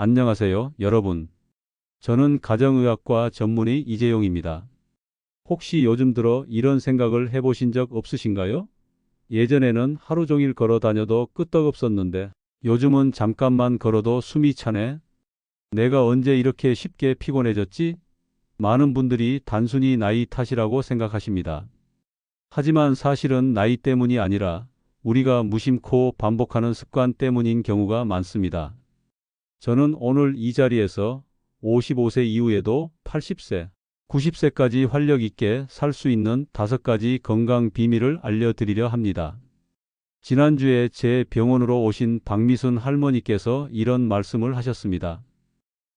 안녕하세요, 여러분. 저는 가정의학과 전문의 이재용입니다. 혹시 요즘 들어 이런 생각을 해보신 적 없으신가요? 예전에는 하루 종일 걸어 다녀도 끄떡없었는데 요즘은 잠깐만 걸어도 숨이 차네. 내가 언제 이렇게 쉽게 피곤해졌지? 많은 분들이 단순히 나이 탓이라고 생각하십니다. 하지만 사실은 나이 때문이 아니라 우리가 무심코 반복하는 습관 때문인 경우가 많습니다. 저는 오늘 이 자리에서 55세 이후에도 80세, 90세까지 활력 있게 살 수 있는 다섯 가지 건강 비밀을 알려드리려 합니다. 지난주에 제 병원으로 오신 박미순 할머니께서 이런 말씀을 하셨습니다.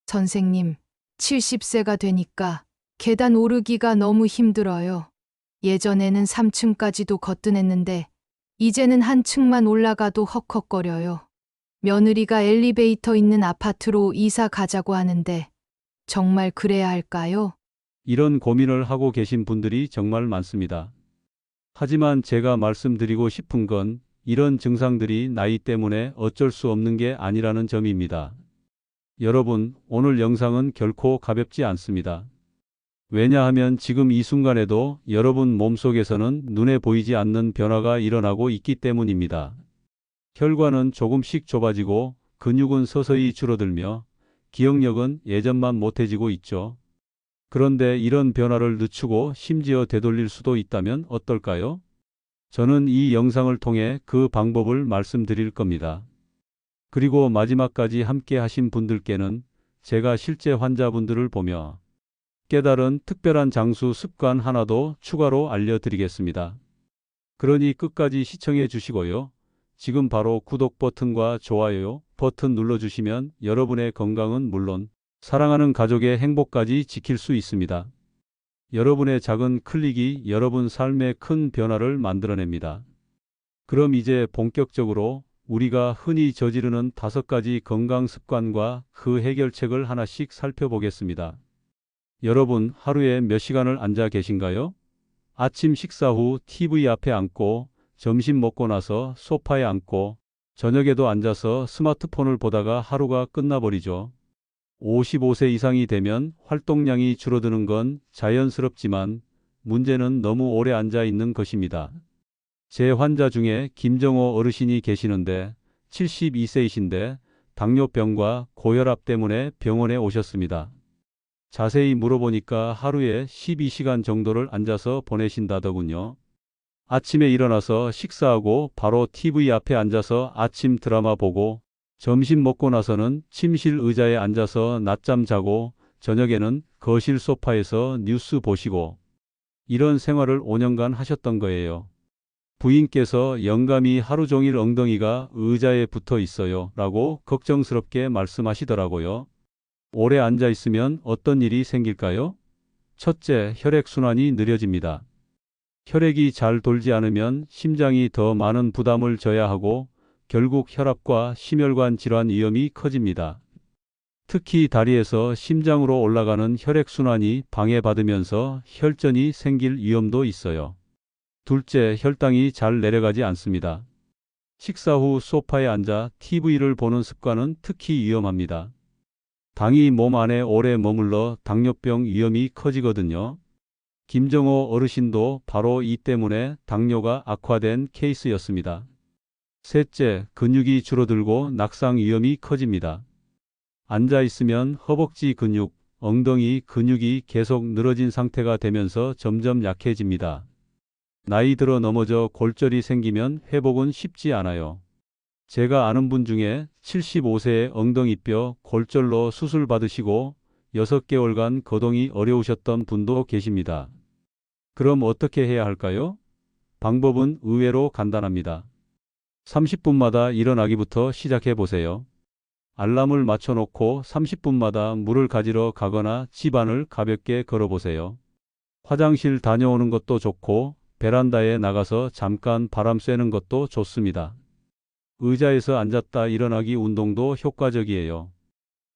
선생님, 70세가 되니까 계단 오르기가 너무 힘들어요. 예전에는 3층까지도 거뜬했는데 이제는 한 층만 올라가도 헉헉거려요. 며느리가 엘리베이터 있는 아파트로 이사 가자고 하는데 정말 그래야 할까요? 이런 고민을 하고 계신 분들이 정말 많습니다. 하지만 제가 말씀드리고 싶은 건 이런 증상들이 나이 때문에 어쩔 수 없는 게 아니라는 점입니다. 여러분, 오늘 영상은 결코 가볍지 않습니다. 왜냐하면 지금 이 순간에도 여러분 몸속에서는 눈에 보이지 않는 변화가 일어나고 있기 때문입니다. 혈관은 조금씩 좁아지고 근육은 서서히 줄어들며 기억력은 예전만 못해지고 있죠. 그런데 이런 변화를 늦추고 심지어 되돌릴 수도 있다면 어떨까요? 저는 이 영상을 통해 그 방법을 말씀드릴 겁니다. 그리고 마지막까지 함께 하신 분들께는 제가 실제 환자분들을 보며 깨달은 특별한 장수 습관 하나도 추가로 알려드리겠습니다. 그러니 끝까지 시청해 주시고요. 지금 바로 구독 버튼과 좋아요 버튼 눌러주시면 여러분의 건강은 물론 사랑하는 가족의 행복까지 지킬 수 있습니다. 여러분의 작은 클릭이 여러분 삶에 큰 변화를 만들어냅니다. 그럼 이제 본격적으로 우리가 흔히 저지르는 다섯 가지 건강 습관과 그 해결책을 하나씩 살펴보겠습니다. 여러분, 하루에 몇 시간을 앉아 계신가요? 아침 식사 후 TV 앞에 앉고, 점심 먹고 나서 소파에 앉고, 저녁에도 앉아서 스마트폰을 보다가 하루가 끝나버리죠. 55세 이상이 되면 활동량이 줄어드는 건 자연스럽지만 문제는 너무 오래 앉아 있는 것입니다. 제 환자 중에 김정호 어르신이 계시는데 72세이신데 당뇨병과 고혈압 때문에 병원에 오셨습니다. 자세히 물어보니까 하루에 12시간 정도를 앉아서 보내신다더군요. 아침에 일어나서 식사하고 바로 TV 앞에 앉아서 아침 드라마 보고 점심 먹고 나서는 침실 의자에 앉아서 낮잠 자고 저녁에는 거실 소파에서 뉴스 보시고 이런 생활을 5년간 하셨던 거예요. 부인께서 영감이 하루 종일 엉덩이가 의자에 붙어 있어요 라고 걱정스럽게 말씀하시더라고요. 오래 앉아 있으면 어떤 일이 생길까요? 첫째, 혈액순환이 느려집니다. 혈액이 잘 돌지 않으면 심장이 더 많은 부담을 져야 하고 결국 혈압과 심혈관 질환 위험이 커집니다. 특히 다리에서 심장으로 올라가는 혈액순환이 방해받으면서 혈전이 생길 위험도 있어요. 둘째, 혈당이 잘 내려가지 않습니다. 식사 후 소파에 앉아 TV를 보는 습관은 특히 위험합니다. 당이 몸 안에 오래 머물러 당뇨병 위험이 커지거든요. 김정호 어르신도 바로 이 때문에 당뇨가 악화된 케이스였습니다. 셋째, 근육이 줄어들고 낙상 위험이 커집니다. 앉아 있으면 허벅지 근육, 엉덩이 근육이 계속 늘어진 상태가 되면서 점점 약해집니다. 나이 들어 넘어져 골절이 생기면 회복은 쉽지 않아요. 제가 아는 분 중에 75세의 엉덩이뼈 골절로 수술 받으시고 6개월간 거동이 어려우셨던 분도 계십니다. 그럼 어떻게 해야 할까요? 방법은 의외로 간단합니다. 30분마다 일어나기부터 시작해 보세요. 알람을 맞춰놓고 30분마다 물을 가지러 가거나 집안을 가볍게 걸어보세요. 화장실 다녀오는 것도 좋고 베란다에 나가서 잠깐 바람 쐬는 것도 좋습니다. 의자에서 앉았다 일어나기 운동도 효과적이에요.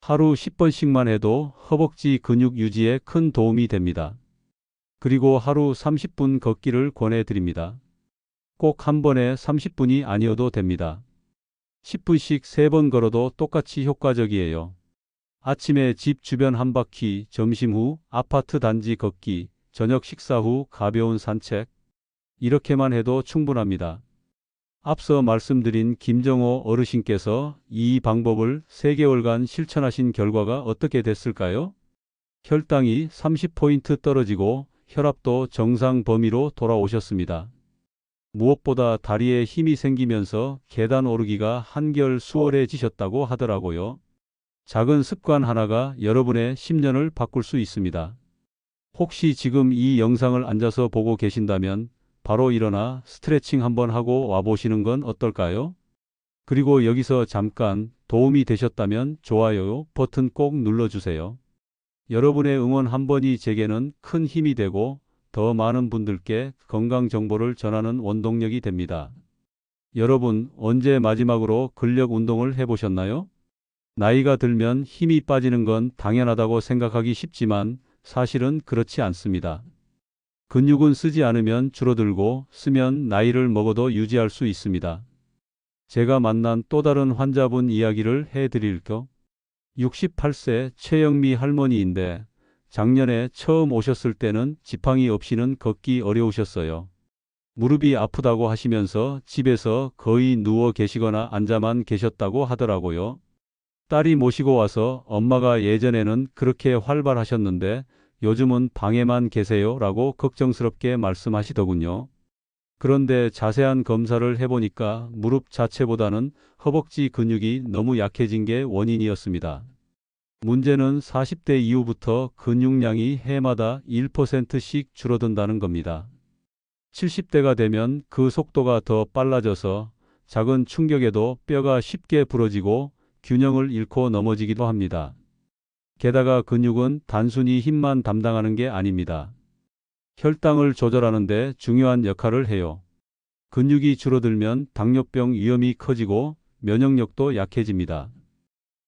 하루 10번씩만 해도 허벅지 근육 유지에 큰 도움이 됩니다. 그리고 하루 30분 걷기를 권해드립니다. 꼭 한 번에 30분이 아니어도 됩니다. 10분씩 3번 걸어도 똑같이 효과적이에요. 아침에 집 주변 한 바퀴, 점심 후 아파트 단지 걷기, 저녁 식사 후 가벼운 산책. 이렇게만 해도 충분합니다. 앞서 말씀드린 김정호 어르신께서 이 방법을 3개월간 실천하신 결과가 어떻게 됐을까요? 혈당이 30포인트 떨어지고 혈압도 정상 범위로 돌아오셨습니다. 무엇보다 다리에 힘이 생기면서 계단 오르기가 한결 수월해지셨다고 하더라고요. 작은 습관 하나가 여러분의 10년을 바꿀 수 있습니다. 혹시 지금 이 영상을 앉아서 보고 계신다면 바로 일어나 스트레칭 한번 하고 와보시는 건 어떨까요? 그리고 여기서 잠깐 도움이 되셨다면 좋아요 버튼 꼭 눌러주세요. 여러분의 응원 한 번이 제게는 큰 힘이 되고 더 많은 분들께 건강 정보를 전하는 원동력이 됩니다. 여러분, 언제 마지막으로 근력 운동을 해보셨나요? 나이가 들면 힘이 빠지는 건 당연하다고 생각하기 쉽지만 사실은 그렇지 않습니다. 근육은 쓰지 않으면 줄어들고 쓰면 나이를 먹어도 유지할 수 있습니다. 제가 만난 또 다른 환자분 이야기를 해드릴게요. 68세 최영미 할머니인데 작년에 처음 오셨을 때는 지팡이 없이는 걷기 어려우셨어요. 무릎이 아프다고 하시면서 집에서 거의 누워 계시거나 앉아만 계셨다고 하더라고요. 딸이 모시고 와서 엄마가 예전에는 그렇게 활발하셨는데 요즘은 방에만 계세요 라고 걱정스럽게 말씀하시더군요. 그런데 자세한 검사를 해보니까 무릎 자체보다는 허벅지 근육이 너무 약해진 게 원인이었습니다. 문제는 40대 이후부터 근육량이 해마다 1%씩 줄어든다는 겁니다. 70대가 되면 그 속도가 더 빨라져서 작은 충격에도 뼈가 쉽게 부러지고 균형을 잃고 넘어지기도 합니다. 게다가 근육은 단순히 힘만 담당하는 게 아닙니다. 혈당을 조절하는 데 중요한 역할을 해요. 근육이 줄어들면 당뇨병 위험이 커지고 면역력도 약해집니다.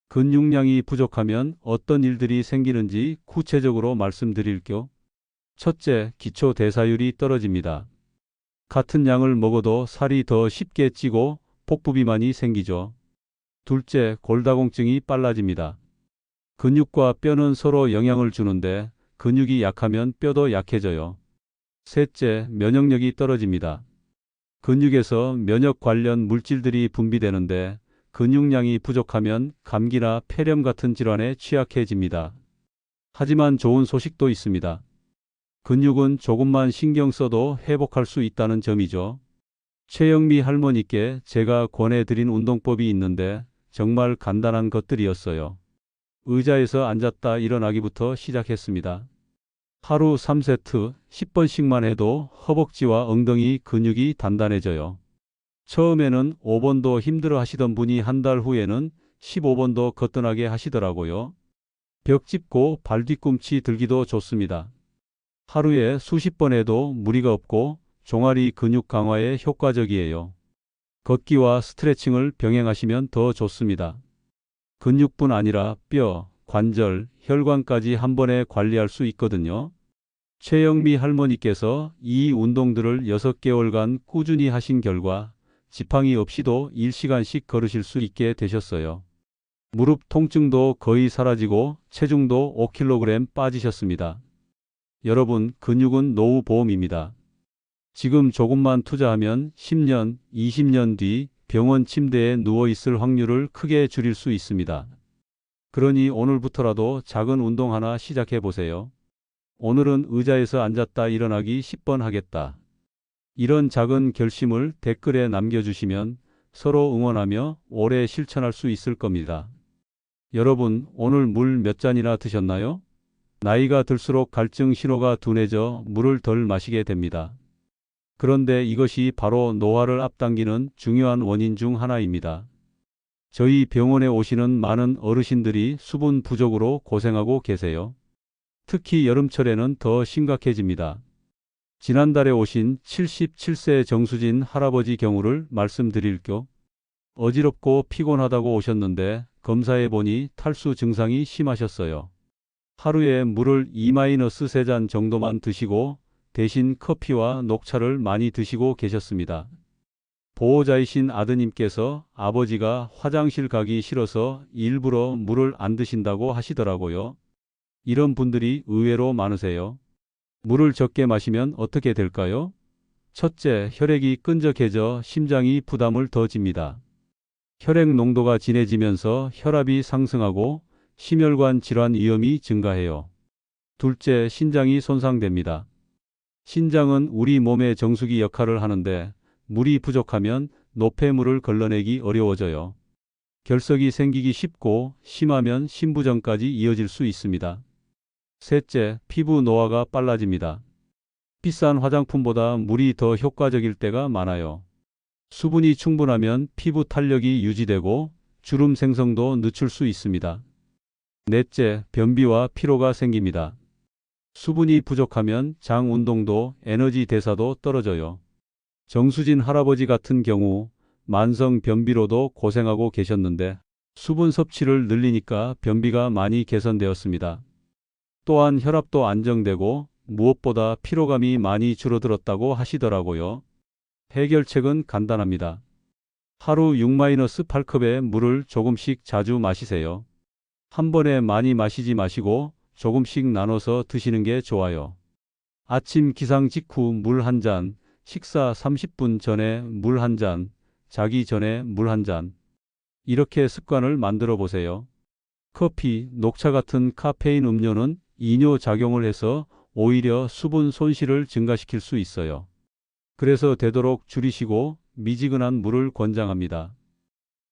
근육량이 부족하면 어떤 일들이 생기는지 구체적으로 말씀드릴게요. 첫째, 기초 대사율이 떨어집니다. 같은 양을 먹어도 살이 더 쉽게 찌고 복부 비만이 생기죠. 둘째, 골다공증이 빨라집니다. 근육과 뼈는 서로 영향을 주는데 근육이 약하면 뼈도 약해져요. 셋째, 면역력이 떨어집니다. 근육에서 면역 관련 물질들이 분비되는데 근육량이 부족하면 감기나 폐렴 같은 질환에 취약해집니다. 하지만 좋은 소식도 있습니다. 근육은 조금만 신경 써도 회복할 수 있다는 점이죠. 최영미 할머니께 제가 권해드린 운동법이 있는데 정말 간단한 것들이었어요. 의자에서 앉았다 일어나기부터 시작했습니다. 하루 3세트 10번씩만 해도 허벅지와 엉덩이 근육이 단단해져요. 처음에는 5번도 힘들어 하시던 분이 한 달 후에는 15번도 거뜬하게 하시더라고요. 벽 짚고 발 뒤꿈치 들기도 좋습니다. 하루에 수십 번 해도 무리가 없고 종아리 근육 강화에 효과적이에요. 걷기와 스트레칭을 병행하시면 더 좋습니다. 근육뿐 아니라 뼈, 관절, 혈관까지 한 번에 관리할 수 있거든요. 최영미 할머니께서 이 운동들을 6개월간 꾸준히 하신 결과 지팡이 없이도 1시간씩 걸으실 수 있게 되셨어요. 무릎 통증도 거의 사라지고 체중도 5kg 빠지셨습니다. 여러분, 근육은 노후 보험입니다. 지금 조금만 투자하면 10년, 20년 뒤 병원 침대에 누워 있을 확률을 크게 줄일 수 있습니다. 그러니 오늘부터라도 작은 운동 하나 시작해 보세요. 오늘은 의자에서 앉았다 일어나기 10번 하겠다. 이런 작은 결심을 댓글에 남겨주시면 서로 응원하며 오래 실천할 수 있을 겁니다. 여러분, 오늘 물 몇 잔이나 드셨나요? 나이가 들수록 갈증 신호가 둔해져 물을 덜 마시게 됩니다. 그런데 이것이 바로 노화를 앞당기는 중요한 원인 중 하나입니다. 저희 병원에 오시는 많은 어르신들이 수분 부족으로 고생하고 계세요. 특히 여름철에는 더 심각해집니다. 지난달에 오신 77세 정수진 할아버지 경우를 말씀드릴게요. 어지럽고 피곤하다고 오셨는데 검사해 보니 탈수 증상이 심하셨어요. 하루에 물을 2-3잔 정도만 드시고 대신 커피와 녹차를 많이 드시고 계셨습니다. 보호자이신 아드님께서 아버지가 화장실 가기 싫어서 일부러 물을 안 드신다고 하시더라고요. 이런 분들이 의외로 많으세요. 물을 적게 마시면 어떻게 될까요? 첫째, 혈액이 끈적해져 심장이 부담을 더 집니다. 혈액 농도가 진해지면서 혈압이 상승하고 심혈관 질환 위험이 증가해요. 둘째, 신장이 손상됩니다. 신장은 우리 몸의 정수기 역할을 하는데 물이 부족하면 노폐물을 걸러내기 어려워져요. 결석이 생기기 쉽고 심하면 신부전까지 이어질 수 있습니다. 셋째, 피부 노화가 빨라집니다. 비싼 화장품보다 물이 더 효과적일 때가 많아요. 수분이 충분하면 피부 탄력이 유지되고 주름 생성도 늦출 수 있습니다. 넷째, 변비와 피로가 생깁니다. 수분이 부족하면 장 운동도 에너지 대사도 떨어져요. 정수진 할아버지 같은 경우 만성 변비로도 고생하고 계셨는데 수분 섭취를 늘리니까 변비가 많이 개선되었습니다. 또한 혈압도 안정되고 무엇보다 피로감이 많이 줄어들었다고 하시더라고요. 해결책은 간단합니다. 하루 6-8컵의 물을 조금씩 자주 마시세요. 한 번에 많이 마시지 마시고 조금씩 나눠서 드시는 게 좋아요. 아침 기상 직후 물 한 잔, 식사 30분 전에 물 한 잔, 자기 전에 물 한 잔. 이렇게 습관을 만들어 보세요. 커피, 녹차 같은 카페인 음료는 이뇨 작용을 해서 오히려 수분 손실을 증가시킬 수 있어요. 그래서 되도록 줄이시고 미지근한 물을 권장합니다.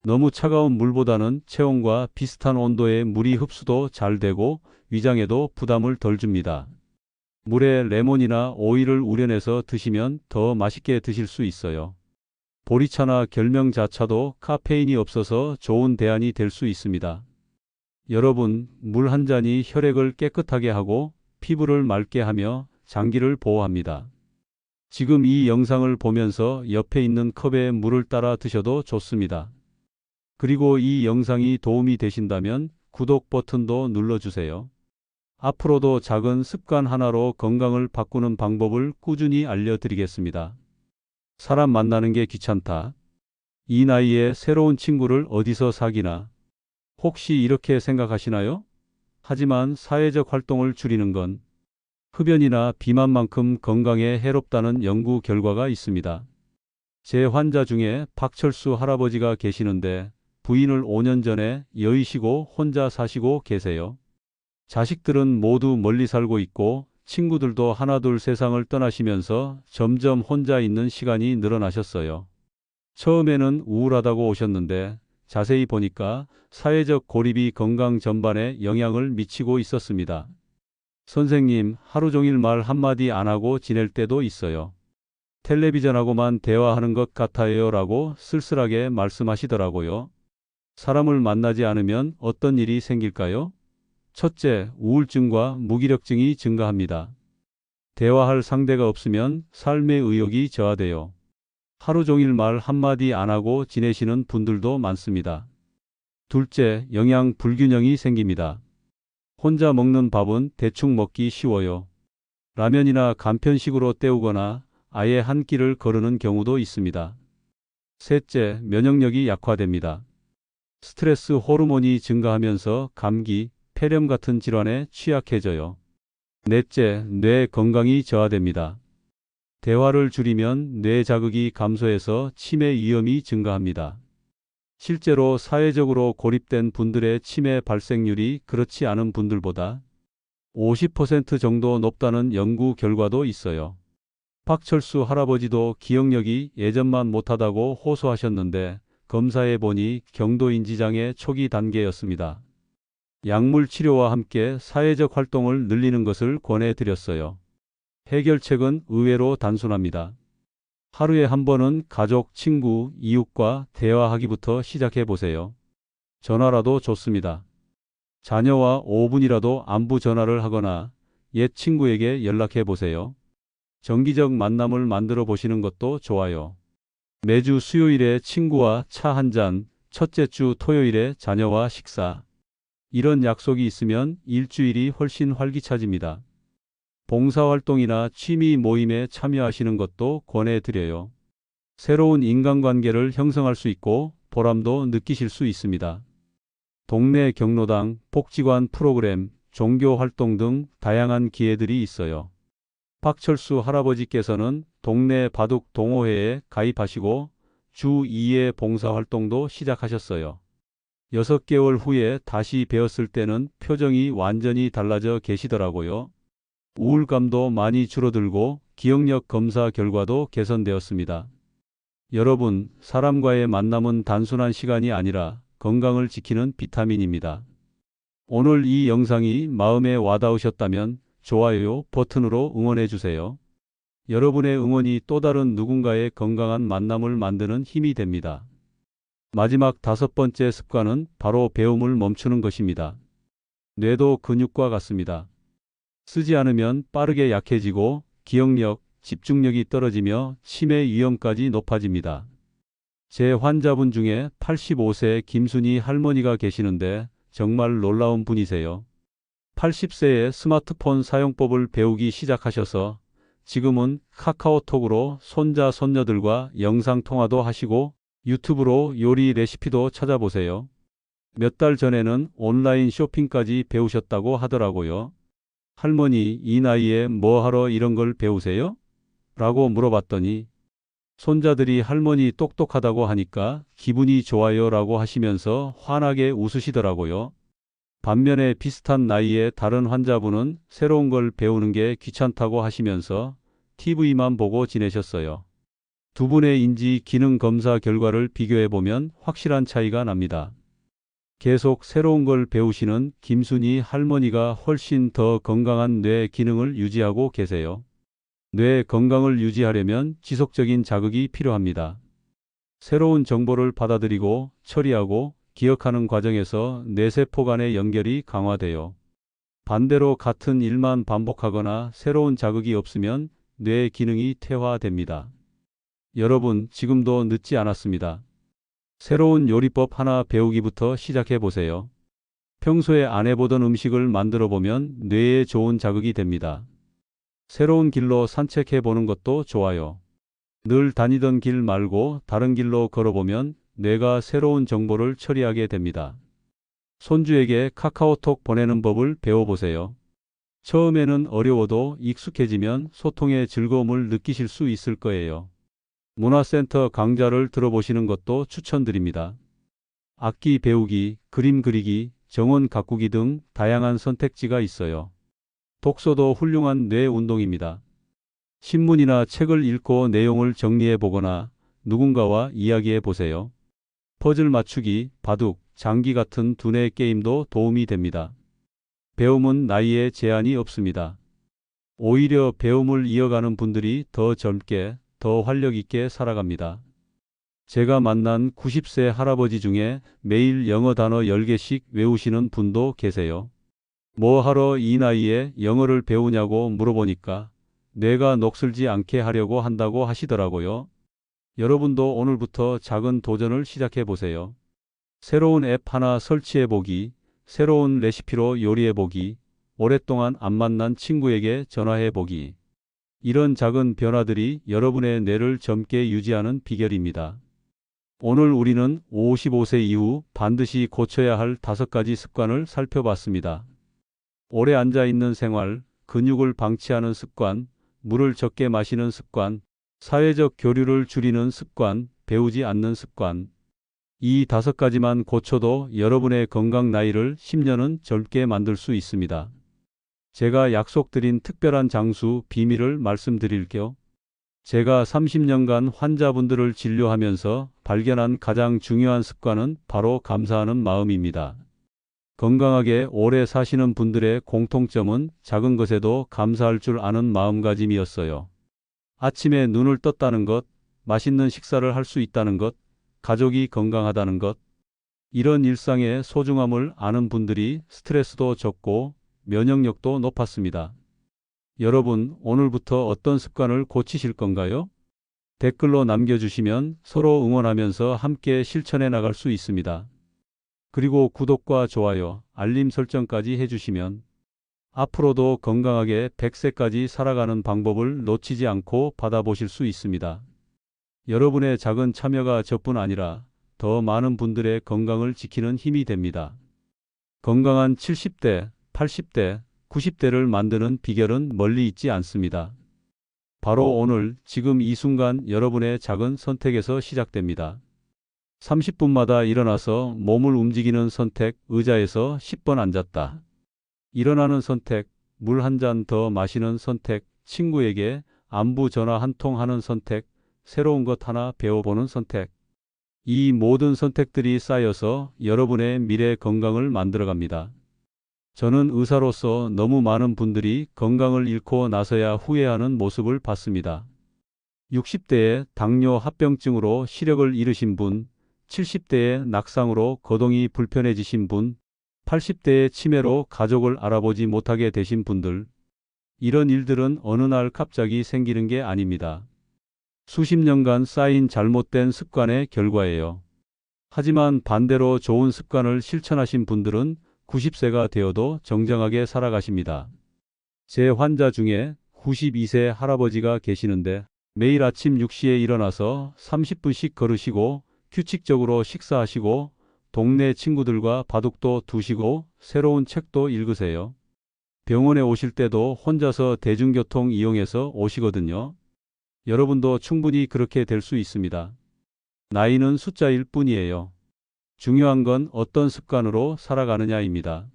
너무 차가운 물보다는 체온과 비슷한 온도의 물이 흡수도 잘 되고 위장에도 부담을 덜 줍니다. 물에 레몬이나 오이를 우려내서 드시면 더 맛있게 드실 수 있어요. 보리차나 결명자차도 카페인이 없어서 좋은 대안이 될 수 있습니다. 여러분, 물 한 잔이 혈액을 깨끗하게 하고 피부를 맑게 하며 장기를 보호합니다. 지금 이 영상을 보면서 옆에 있는 컵에 물을 따라 드셔도 좋습니다. 그리고 이 영상이 도움이 되신다면 구독 버튼도 눌러주세요. 앞으로도 작은 습관 하나로 건강을 바꾸는 방법을 꾸준히 알려드리겠습니다. 사람 만나는 게 귀찮다. 이 나이에 새로운 친구를 어디서 사귀나. 혹시 이렇게 생각하시나요? 하지만 사회적 활동을 줄이는 건 흡연이나 비만만큼 건강에 해롭다는 연구 결과가 있습니다. 제 환자 중에 박철수 할아버지가 계시는데 부인을 5년 전에 여의시고 혼자 사시고 계세요. 자식들은 모두 멀리 살고 있고 친구들도 하나둘 세상을 떠나시면서 점점 혼자 있는 시간이 늘어나셨어요. 처음에는 우울하다고 오셨는데 자세히 보니까 사회적 고립이 건강 전반에 영향을 미치고 있었습니다. 선생님, 하루 종일 말 한마디 안 하고 지낼 때도 있어요. 텔레비전하고만 대화하는 것 같아요 라고 쓸쓸하게 말씀하시더라고요. 사람을 만나지 않으면 어떤 일이 생길까요? 첫째, 우울증과 무기력증이 증가합니다. 대화할 상대가 없으면 삶의 의욕이 저하돼요. 하루 종일 말 한마디 안 하고 지내시는 분들도 많습니다. 둘째, 영양 불균형이 생깁니다. 혼자 먹는 밥은 대충 먹기 쉬워요. 라면이나 간편식으로 때우거나 아예 한 끼를 거르는 경우도 있습니다. 셋째, 면역력이 약화됩니다. 스트레스 호르몬이 증가하면서 감기, 폐렴 같은 질환에 취약해져요. 넷째, 뇌 건강이 저하됩니다. 대화를 줄이면 뇌 자극이 감소해서 치매 위험이 증가합니다. 실제로 사회적으로 고립된 분들의 치매 발생률이 그렇지 않은 분들보다 50% 정도 높다는 연구 결과도 있어요. 박철수 할아버지도 기억력이 예전만 못하다고 호소하셨는데 검사해 보니 경도인지장애 초기 단계였습니다. 약물 치료와 함께 사회적 활동을 늘리는 것을 권해드렸어요. 해결책은 의외로 단순합니다. 하루에 한 번은 가족, 친구, 이웃과 대화하기부터 시작해 보세요. 전화라도 좋습니다. 자녀와 5분이라도 안부 전화를 하거나 옛 친구에게 연락해 보세요. 정기적 만남을 만들어 보시는 것도 좋아요. 매주 수요일에 친구와 차 한 잔, 첫째 주 토요일에 자녀와 식사. 이런 약속이 있으면 일주일이 훨씬 활기차집니다. 봉사활동이나 취미 모임에 참여하시는 것도 권해드려요. 새로운 인간관계를 형성할 수 있고 보람도 느끼실 수 있습니다. 동네 경로당, 복지관 프로그램, 종교 활동 등 다양한 기회들이 있어요. 박철수 할아버지께서는 동네 바둑 동호회에 가입하시고 주 2회 봉사 활동도 시작하셨어요. 6개월 후에 다시 배웠을 때는 표정이 완전히 달라져 계시더라고요. 우울감도 많이 줄어들고 기억력 검사 결과도 개선되었습니다. 여러분, 사람과의 만남은 단순한 시간이 아니라 건강을 지키는 비타민입니다. 오늘 이 영상이 마음에 와닿으셨다면 좋아요 버튼으로 응원해 주세요. 여러분의 응원이 또 다른 누군가의 건강한 만남을 만드는 힘이 됩니다. 마지막 다섯 번째 습관은 바로 배움을 멈추는 것입니다. 뇌도 근육과 같습니다. 쓰지 않으면 빠르게 약해지고 기억력, 집중력이 떨어지며 치매 위험까지 높아집니다. 제 환자분 중에 85세 김순희 할머니가 계시는데 정말 놀라운 분이세요. 80세에 스마트폰 사용법을 배우기 시작하셔서 지금은 카카오톡으로 손자, 손녀들과 영상통화도 하시고 유튜브로 요리 레시피도 찾아보세요. 몇 달 전에는 온라인 쇼핑까지 배우셨다고 하더라고요. 할머니, 이 나이에 뭐 하러 이런 걸 배우세요? 라고 물어봤더니 손자들이 할머니 똑똑하다고 하니까 기분이 좋아요 라고 하시면서 환하게 웃으시더라고요. 반면에 비슷한 나이의 다른 환자분은 새로운 걸 배우는 게 귀찮다고 하시면서 TV만 보고 지내셨어요. 두 분의 인지 기능 검사 결과를 비교해 보면 확실한 차이가 납니다. 계속 새로운 걸 배우시는 김순희 할머니가 훨씬 더 건강한 뇌 기능을 유지하고 계세요. 뇌 건강을 유지하려면 지속적인 자극이 필요합니다. 새로운 정보를 받아들이고 처리하고 기억하는 과정에서 뇌세포 간의 연결이 강화돼요. 반대로 같은 일만 반복하거나 새로운 자극이 없으면 뇌 기능이 퇴화됩니다. 여러분, 지금도 늦지 않았습니다. 새로운 요리법 하나 배우기부터 시작해 보세요. 평소에 안 해보던 음식을 만들어 보면 뇌에 좋은 자극이 됩니다. 새로운 길로 산책해 보는 것도 좋아요. 늘 다니던 길 말고 다른 길로 걸어보면 뇌가 새로운 정보를 처리하게 됩니다. 손주에게 카카오톡 보내는 법을 배워보세요. 처음에는 어려워도 익숙해지면 소통의 즐거움을 느끼실 수 있을 거예요. 문화센터 강좌를 들어보시는 것도 추천드립니다. 악기 배우기, 그림 그리기, 정원 가꾸기 등 다양한 선택지가 있어요. 독서도 훌륭한 뇌 운동입니다. 신문이나 책을 읽고 내용을 정리해 보거나 누군가와 이야기해 보세요. 퍼즐 맞추기, 바둑, 장기 같은 두뇌 게임도 도움이 됩니다. 배움은 나이에 제한이 없습니다. 오히려 배움을 이어가는 분들이 더 젊게, 더 활력 있게 살아갑니다. 제가 만난 90세 할아버지 중에 매일 영어 단어 10개씩 외우시는 분도 계세요. 뭐 하러 이 나이에 영어를 배우냐고 물어보니까 뇌가 녹슬지 않게 하려고 한다고 하시더라고요. 여러분도 오늘부터 작은 도전을 시작해 보세요. 새로운 앱 하나 설치해 보기, 새로운 레시피로 요리해 보기, 오랫동안 안 만난 친구에게 전화해 보기. 이런 작은 변화들이 여러분의 뇌를 젊게 유지하는 비결입니다. 오늘 우리는 55세 이후 반드시 고쳐야 할 다섯 가지 습관을 살펴봤습니다. 오래 앉아 있는 생활, 근육을 방치하는 습관, 물을 적게 마시는 습관, 사회적 교류를 줄이는 습관, 배우지 않는 습관. 이 다섯 가지만 고쳐도 여러분의 건강 나이를 10년은 젊게 만들 수 있습니다. 제가 약속드린 특별한 장수 비밀을 말씀드릴게요. 제가 30년간 환자분들을 진료하면서 발견한 가장 중요한 습관은 바로 감사하는 마음입니다. 건강하게 오래 사시는 분들의 공통점은 작은 것에도 감사할 줄 아는 마음가짐이었어요. 아침에 눈을 떴다는 것, 맛있는 식사를 할 수 있다는 것, 가족이 건강하다는 것. 이런 일상의 소중함을 아는 분들이 스트레스도 적고 면역력도 높았습니다. 여러분, 오늘부터 어떤 습관을 고치실 건가요? 댓글로 남겨주시면 서로 응원하면서 함께 실천해 나갈 수 있습니다. 그리고 구독과 좋아요, 알림 설정까지 해주시면 앞으로도 건강하게 100세까지 살아가는 방법을 놓치지 않고 받아보실 수 있습니다. 여러분의 작은 참여가 저뿐 아니라 더 많은 분들의 건강을 지키는 힘이 됩니다. 건강한 70대, 80대, 90대를 만드는 비결은 멀리 있지 않습니다. 바로 오늘, 지금 이 순간 여러분의 작은 선택에서 시작됩니다. 30분마다 일어나서 몸을 움직이는 선택, 의자에서 10번 앉았다. 일어나는 선택, 물 한 잔 더 마시는 선택, 친구에게 안부 전화 한 통 하는 선택, 새로운 것 하나 배워보는 선택. 이 모든 선택들이 쌓여서 여러분의 미래 건강을 만들어갑니다. 저는 의사로서 너무 많은 분들이 건강을 잃고 나서야 후회하는 모습을 봤습니다. 60대에 당뇨 합병증으로 시력을 잃으신 분, 70대에 낙상으로 거동이 불편해지신 분, 80대의 치매로 가족을 알아보지 못하게 되신 분들. 이런 일들은 어느 날 갑자기 생기는 게 아닙니다. 수십 년간 쌓인 잘못된 습관의 결과예요. 하지만 반대로 좋은 습관을 실천하신 분들은 90세가 되어도 정정하게 살아가십니다. 제 환자 중에 92세 할아버지가 계시는데 매일 아침 6시에 일어나서 30분씩 걸으시고 규칙적으로 식사하시고 동네 친구들과 바둑도 두시고 새로운 책도 읽으세요. 병원에 오실 때도 혼자서 대중교통 이용해서 오시거든요. 여러분도 충분히 그렇게 될 수 있습니다. 나이는 숫자일 뿐이에요. 중요한 건 어떤 습관으로 살아가느냐입니다.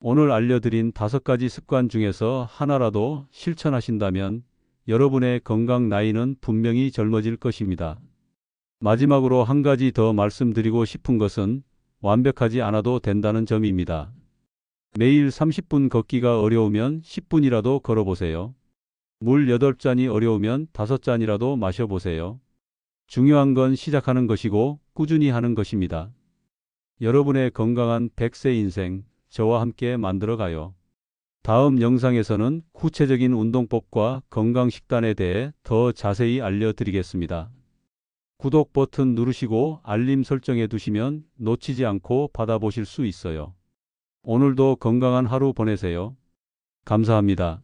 오늘 알려드린 다섯 가지 습관 중에서 하나라도 실천하신다면 여러분의 건강 나이는 분명히 젊어질 것입니다. 마지막으로 한 가지 더 말씀드리고 싶은 것은 완벽하지 않아도 된다는 점입니다. 매일 30분 걷기가 어려우면 10분이라도 걸어보세요. 물 8잔이 어려우면 5잔이라도 마셔보세요. 중요한 건 시작하는 것이고 꾸준히 하는 것입니다. 여러분의 건강한 100세 인생, 저와 함께 만들어 가요. 다음 영상에서는 구체적인 운동법과 건강 식단에 대해 더 자세히 알려드리겠습니다. 구독 버튼 누르시고 알림 설정해 두시면 놓치지 않고 받아보실 수 있어요. 오늘도 건강한 하루 보내세요. 감사합니다.